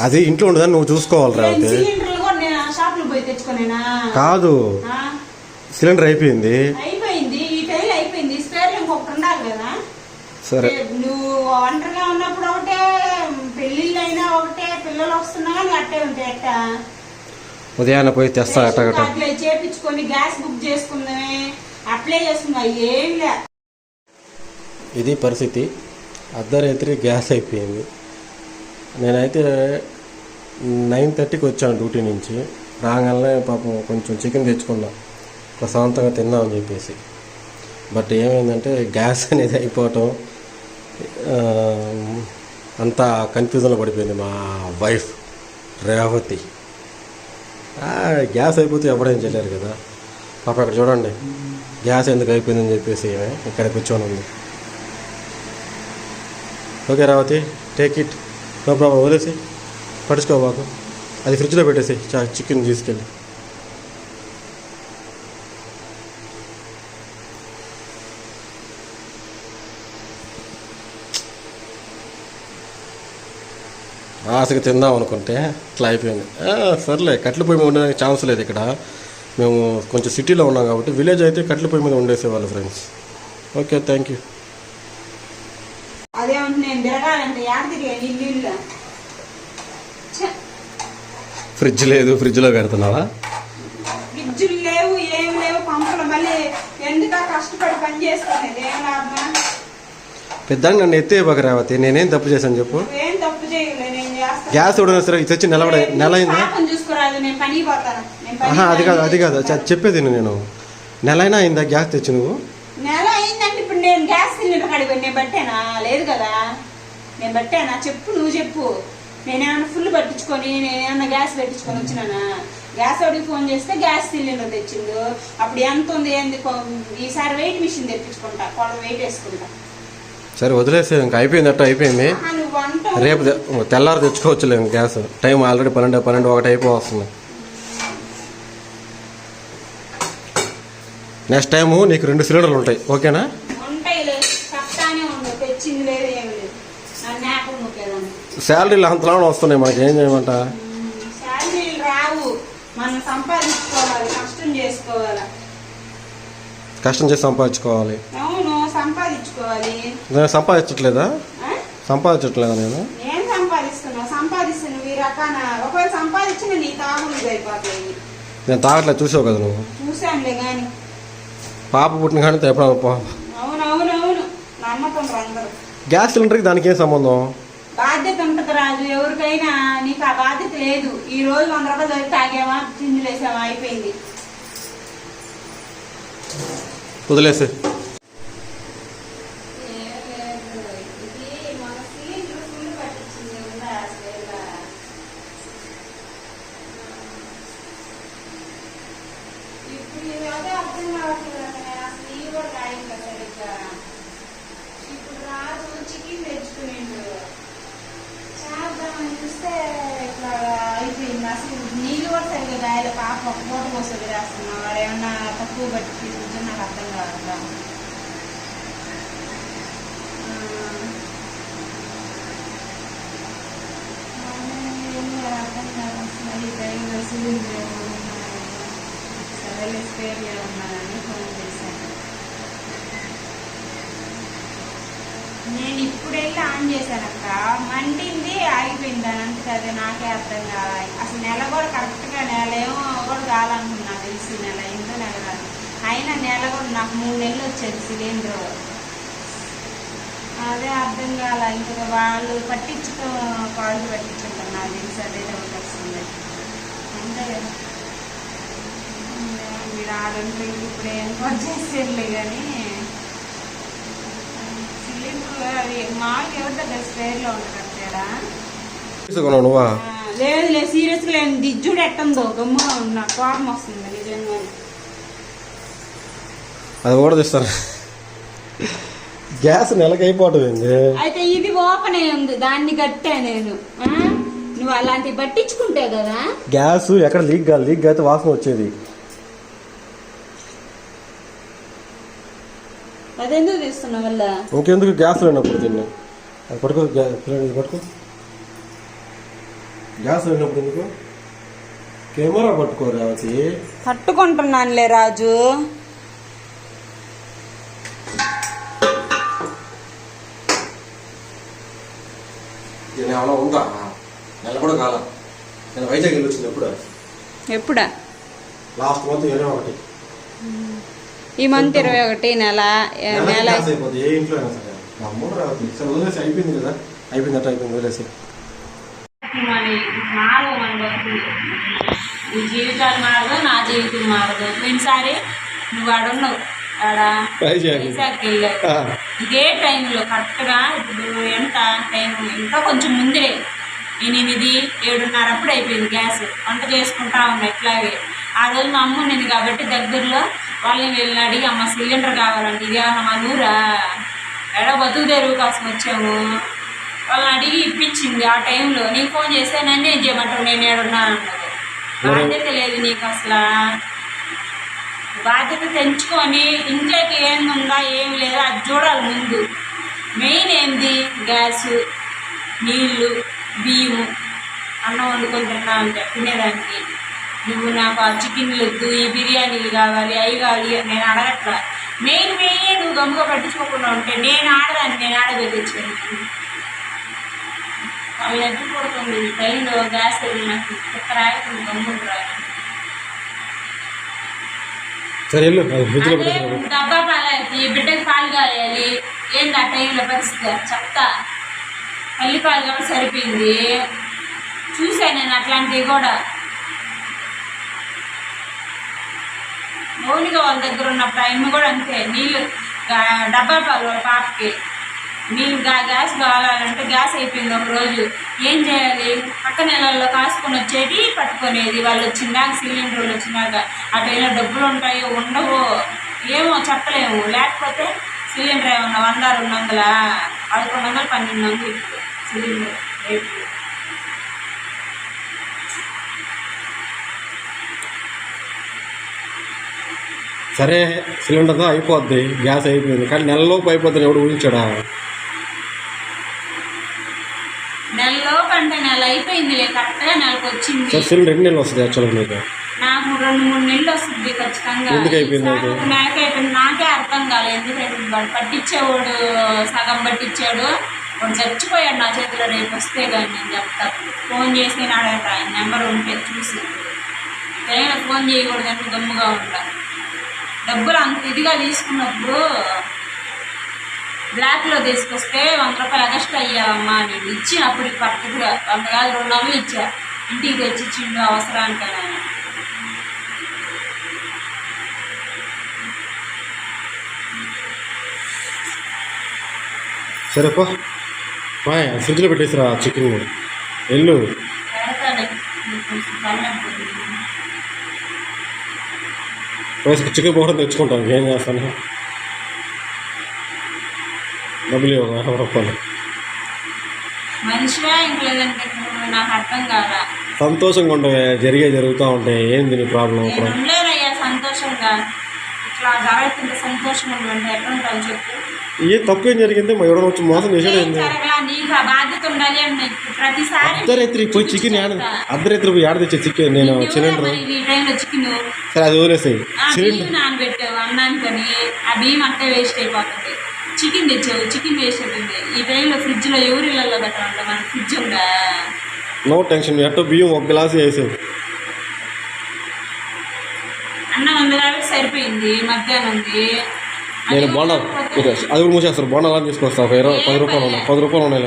అది ఇంట్లో ఉండదని నువ్వు చూసుకోవాలి రావతి కాదు? సిలిండర్ అయిపోయింది. సరే. నువ్వు ఒంటరిగా ఉన్నప్పుడు ఒకటే పెళ్ళిళ్ళు అయినా ఒకటే పిల్లలు వస్తున్నా కానీ అట్టే ఉంటాయి అట్ట? ఉదయాన్నే పోయి తెస్తా అట్టగట అట్లే చేపించుకొని గ్యాస్ బుక్ చేసుకుందామే అప్లై చేసుకుందాం ఏం లే. ఇది పరిస్థితి. అర్ధరాత్రి గ్యాస్ అయిపోయింది. నేనైతే నైన్ థర్టీకి వచ్చాను డ్యూటీ నుంచి. రాగానే పాపం కొంచెం చికెన్ తెచ్చుకున్నా. ప్రశాంతంగా తిందామని చెప్పేసి. బట్ ఏమైందంటే గ్యాస్ అనేది అయిపోవటం అంతా కన్ఫ్యూజన్లో పడిపోయింది మా వైఫ్ రేవతి. గ్యాస్ అయిపోతే ఎవడేం చేయలేరు కదా. పాప అక్కడ చూడండి. గ్యాస్ ఎందుకు అయిపోయిందని చెప్పేసి ఇక్కడ కూర్చొని ఉంది. ఓకే రావతి టేక్ ఇట్ నో ప్రాబ్లం వదిలేసి పడుచుకోబాకు అది ఫ్రిడ్జ్లో పెట్టేసి చా చికెన్ తీసుకెళ్ళి. ఆశగా తిందాం అనుకుంటే ఇట్లా అయిపోయింది. సర్లే కట్టెల పొయ్యి మీద ఉండడానికి ఛాన్స్ లేదు ఇక్కడ. మేము కొంచెం సిటీలో ఉన్నాం కాబట్టి విలేజ్ అయితే కట్టెల పొయ్యి మీద ఉండేసేవాళ్ళు ఫ్రెండ్స్. Okay thank you. నేను తిరగాలంటే యాడ తిరిగాను ఇల్లు ఇల్లు ఛ, ఫ్రిడ్జ్ లేదు ఫ్రిడ్జ్లో పెడుతున్నావా ఫ్రిడ్జులు లేవు ఏం లేవు పంపలు మళ్ళీ ఎందుక కష్టపడి పని ఏం లాభమా? నన్ను ఎత్తే రేవతి నేనేం తప్పు చేశాను చెప్పు. ఏం తప్పు చేయలే నేను చేస్తాను గ్యాస్ చూడడం సరే ఇది తెచ్చి నెలబడ నెల అయిందా? పాపం చూసుకోరాదు నేను పని పోతాను. నేను పని ఆహా అది కాదు అది కాదు. చ- చెప్పేది విను నేను. నెల అయినా అయిందా గ్యాస్ తెచ్చి నువ్వు? నెల అయిందంటే ఇప్పుడు నేను గ్యాస్ సిలిండర్ కడిగి నేను బట్టేనా లేదు కదా. నేను బట్టేనా చెప్పు నువ్వు చెప్పు. నేనేమన్నా ఫుల్ పట్టించుకొని నేనేమన్నా గ్యాస్ పెట్టించుకొని వచ్చినానా? గ్యాస్ వాడికి ఫోన్ చేస్తే గ్యాస్ సిలిండర్ తెచ్చిండు. అప్పుడు ఎంత ఉంది ఏంది? ఈసారి వెయిట్ మిషన్ తెప్పించుకుంటా. కొడ వెయిట్ వేసుకుంటా. సరే వదిలేసే ఇంకా అయిపోయింది అట్ట అయిపోయింది. రేపు తెల్లారి తెచ్చుకోవచ్చులే గ్యాస్ టైం ఆల్రెడీ పన్నెండు పన్నెండు ఒకటి అయిపోతుంది నెక్స్ట్ టైము నీకు రెండు సిలిండర్లు ఉంటాయి. ఓకేనా ఉంటాయిలే చెప్తానే ఉండు తెచ్చింది లేదు ఏమి లేదు నన్ను ఆపం ముట్టలేదని శాలరీలు అంతలా వస్తున్నాయి మనకి ఏం చేయమంట? కష్టం చేసి సంపాదించుకోవాలి. నేను సంపాదించట్లేదా? సంపాదించట్లేదా నేను? నేను తాగట్లేదు చూసావు కదా నువ్వు? పాప పుట్టిన కానీ ఎప్పుడు గ్యాస్ సిలిండర్కి దానికి ఏం సంబంధం? బాధ్యత ఉంటుంది రాజు ఎవరికైనా నీకు ఆ బాధ్యత లేదు. ఈ రోజు వంద రూపాయలు దొరికి తాగామా చిందులేసామా అయిపోయింది. వదిలేసే ఇప్పుడు ఇది అదే అర్థం కావట్లేదు అసలు అసలు ఈ కూడా రాయం కదా సరిగ్గా ఇప్పుడు రాజు చికెన్ తెచ్చుకునేండు చేద్దామని చూస్తే ఇట్లా అయిపోయింది అసలు నీళ్ళు కూడా సరిగ్గా రాయలే. పాప ఒక పూట కోసం రాస్తున్నా వాడు ఏమన్నా తక్కువ బట్టి తీసుకుంటే నాకు అర్థం కావట్లా? ఆ, అర్థం కాదు. అసలు ఈ టైంలో సిలిండర్ సరేలే స్పేర్ ఉన్నానని ఫోన్ చేశాను. నేను ఇప్పుడు వెళ్ళి ఆన్ చేశానక్క. మండింది ఆగిపోయింది. అని అంటే అదే నాకే అర్థం కావాలి. అసలు నెల కూడా కరెక్ట్గా నెల ఏమో కూడా కావాలనుకున్నా తెలిసి నెల ఎంతో నెల కాదు. అయినా నెల కూడా నాకు మూడు నెలలు వచ్చేది సిలిండర్. అదే అర్థం కాల. ఇంకా వాళ్ళు పట్టించుకో కాళ్ళు పట్టించుకుంటారు నాకు తెలిసి అదే డౌట్ వస్తుంది అంతే కదా. మీరు ఆడంటే ఇప్పుడు ఏం వచ్చేసేర్లే కానీ సిలిండర్ అవి మాకు ఎవరి దగ్గర స్పేర్లో ఉంటుంది తేడా తీసుకున్నావు నువ్వా? లేదు లేదు సీరియస్గా లేదు దిజ్జుడు ఎట్టుందో గమ్ముగా ఉంది నాకు కోపం వస్తుంది నిజంగా. అది కూడా తెస్తాను గ్యాస్ నెలకి అయిపోవటం ఏంది? అయితే ఇది ఓపెన్ అయి ఉంది దాన్ని కట్టా నేను? నువ్వు అలాంటివి పట్టించుకుంటే కదా? గ్యాస్ ఎక్కడ లీక్ కాదు లీక్ అయితే వాసన వచ్చేది. అదెందుకు తీస్తున్నావు వల్ల ఇంకెందుకు గ్యాస్ లేనప్పుడు తిన్నా. అది పట్టుకో ఇది పట్టుకో. గ్యాస్ అయినప్పుడు ఎందుకు? కెమెరా పట్టుకో రేవతి పట్టుకుంటున్నానులే రాజు. నేను ఏమైనా ఉందా? నెల కూడా కాల. నేను వైజాగ్ వెళ్ళి వచ్చింది ఎప్పుడు? ఎప్పుడా? లాస్ట్ మంత్ ఇరవై ఒకటి. ఈ మంత్ ఇరవై ఒకటి నెల నెల ఏ ఇంట్లో అయిపోయింది కదా. అయిపోయింది అట్లా అయిపోయింది వదిలేసి నీ జీవితాలు మారదు నా జీవితం మారదు. పోయినసారి నువ్వు ఆడున్నావు ఆడ. వైజాగ్కి వెళ్ళావు ఇదే టైంలో కరెక్ట్గా ఇప్పుడు ఎంత టైం ఇంకా కొంచెం ముందే ఎనిమిది ఏడున్నర అప్పుడు అయిపోయింది గ్యాస్. వంట చేసుకుంటా ఉన్నా ఇట్లాగే. ఆ రోజు మా అమ్మ ఉన్నది కాబట్టి దగ్గరలో వాళ్ళని వెళ్ళి అడిగి అమ్మ సిలిండర్ కావాలంటే ఇది ఏమన్నా మన ఊరా. ఎడ బతుకు తెరువు కోసం వచ్చాము. వాళ్ళని అడిగి ఇప్పించింది ఆ టైంలో. నీకు ఫోన్ చేస్తే నన్ను ఏం చేయమంటావు నేను ఏడున్నాను అన్నది. బాధ్యత లేదు నీకు అసలు. బాధ్యత తెంచుకొని ఇంట్లోకి ఏందుందా ఏమి లేదా అది చూడాలి ముందు. మెయిన్ ఏంది? గ్యాసు నీళ్ళు బియ్యము. అన్నం వండుకొని తిన్నా అంటే తినేదానికి. నువ్వు నాకు ఆ చికెన్లు వద్దు ఈ బిర్యానీలు కావాలి అవి కావాలి అని నేను అడగట్లా. మెయిన్ మెయిన్ నువ్వు గమ్ముగా పట్టించుకోకుండా ఉంటే నేను ఆడదాన్ని నేను ఆడబెట్టించాను అవి కొడుతుంది ట్రైన్లో గ్యాస్ అది నాకు అది ఫ్రిడ్జ్లో అదే పెట్టేసి డబ్బా పాలు బిడ్డకి పాలు కాయాలి ఏంది ఆ టైంలో పరిస్థితి? చెప్తా. తల్లి పాలు కాబట్టి సరిపోయింది. చూశాను నేను అట్లాంటివి కూడా. మౌనిక వాళ్ళ దగ్గర ఉన్నప్పుడు ఆయన కూడా అంతే. నీళ్ళు డబ్బా పాలు పాపకి. నీళ్ళు గా- గ్యాస్ కావాలంటే గ్యాస్ అయిపోయింది ఒక రోజు. ఏం చేయాలి? పక్క నెలల్లో కాసుకొని వచ్చేది పట్టుకునేది. వాళ్ళు వచ్చినాక సిలిండర్లు వచ్చినాక. ఆ డబ్బులు ఉంటాయో ఉండవో ఏమో చెప్పలేము. లేకపోతే సిలిండర్ ఏమన్నా వంద రెండు వందల పదకొండు వందలు పన్నెండు వందలు సిలిండర్ రేపు. సరే సిలిండర్తో అయిపోద్ది గ్యాస్ అయిపోయింది. కానీ నెలలోపు అయిపోతుంది ఎవడు ఊహించాడా? నెల అయిపోయింది కరెక్ట్గా నెలకు వచ్చింది. సార్ సిలిండర్ నెలలు వస్తుంది యాక్చువల్గా మీకు నాకు రెండు మూడు నెలలు వస్తుంది ఖచ్చితంగా. ఎందుకు అయిపోయింది నాకే? అర్థం కాలేదు. ఎందుకంటే వాడు పట్టించేవాడు సగం పట్టించాడు. వాడు చచ్చిపోయాడు నా చేతిలో రేపు వస్తే కానీ నేను చెప్తా. ఫోన్ చేసి ఆయన నెంబర్ ఉంటే చూసి. ఫోన్ గమ్ముగా డబ్బులు అంత ఇదిగా తీసుకున్నప్పుడు బ్లాక్లో తీసుకొస్తే వంద రూపాయలు ఎగస్ట్రా అయ్యావమ్మా నేను ఇచ్చినప్పుడు పర్ఫెక్ట్గా వంద కాదు రెండు వందలు ఇచ్చా. ఇంటికి తెచ్చి ఇచ్చిండు అవసరానికి ఆయన. సరే పో. బాయ్ ఫ్రిడ్జ్లో పెట్టేసిరా చికెన్ వెళ్ళు. వయసుకు చికెన్ పౌడర్ తెచ్చుకుంటాను ఏం చేస్తాను? డబ్బులు ఇవ్వ యాభై రూపాయలు సంతోషంగా ఉండే జరిగే జరుగుతూ ఉంటాయి. ఏంది నీ ప్రాబ్లం సంతోషంగా. ఇట్లా జరుగుతుంటే సంతోషంగా ఉంటే ఎట్లా ఉంటావు చెప్పు? ఏ తప్పు ఏం జరిగింది? మా ఎవడో వచ్చి మోసం ప్రతిసారి అర్ధరాత్రి పోయి చికెన్ యాడ అర్ధరాత్రి పోయి యాడ తెచ్చే చికెన్? నేను సిలిండర్ సరే అది వదిలేసాయి. సిలిండర్ చికెన్ తెచ్చావు చికెన్ వేస్ట్ ఈ టైంలో ఫ్రిడ్జ్లో ఎవరి ఇళ్ళల్లో పెట్టాలంట మన ఫ్రిడ్జ్ ఉందా? నో టెన్షన్ ఎట్టో బియ్యం ఒక గ్లాస్ వేసాయి. అన్నం ఉంది కాబట్టి సరిపోయింది మధ్యాహ్నంది నేను బోండా అది కూడా మూసేస్తారు. బోండాలు అని తీసుకొస్తా. ఒక ఇరవై పది రూపాయలు ఉన్నాయి. పది రూపాయలు ఉన్నాయి